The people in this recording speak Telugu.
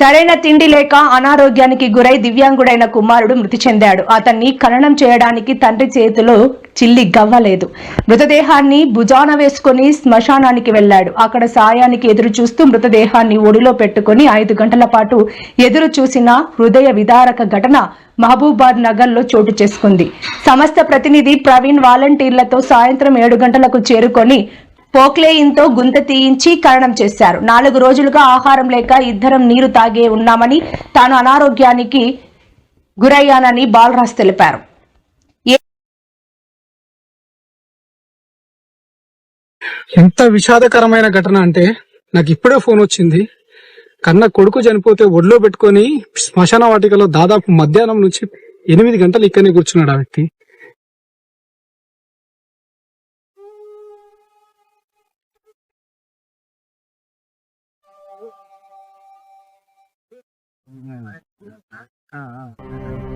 సరైన తిండి లేక అనారోగ్యానికి గురై దివ్యాంగుడైన కుమారుడు మృతి చెందాడు. అతన్ని ఖననం చేయడానికి తండ్రి చేతిలో చిల్లి గవ్వలేదు. మృతదేహాన్ని భుజాన వేసుకుని శ్మశానానికి వెళ్ళాడు అక్కడ సాయానికి ఎదురు చూస్తూ మృతదేహాన్ని ఒడిలో పెట్టుకుని ఐదు గంటల పాటు ఎదురు చూసిన హృదయ విదారక ఘటన మహబూబాద్ నగర్లో చోటు చేసుకుంది. సంస్థ ప్రతినిధి ప్రవీణ్ వాలంటీర్లతో సాయంత్రం ఏడు గంటలకు చేరుకొని పోక్లేయింతో గుంత తీయించి కరణం చేశారు. నాలుగు రోజులుగా ఆహారం లేక ఇద్దరం నీరు తాగే ఉన్నామని తాను అనారోగ్యానికి గురయ్యానని బాలరాజ్ తెలిపారు. ఎంత విషాదకరమైన ఘటన అంటే నాకు ఇప్పుడే ఫోన్ వచ్చింది. కన్న కొడుకు చనిపోతే ఒడిలో పెట్టుకొని శ్మశాన వాటికలో దాదాపు మధ్యాహ్నం నుంచి ఎనిమిది గంటలు ఇక్కడనే కూర్చున్నాడు ఆ వ్యక్తి. 嗯。嗯。嗯嗯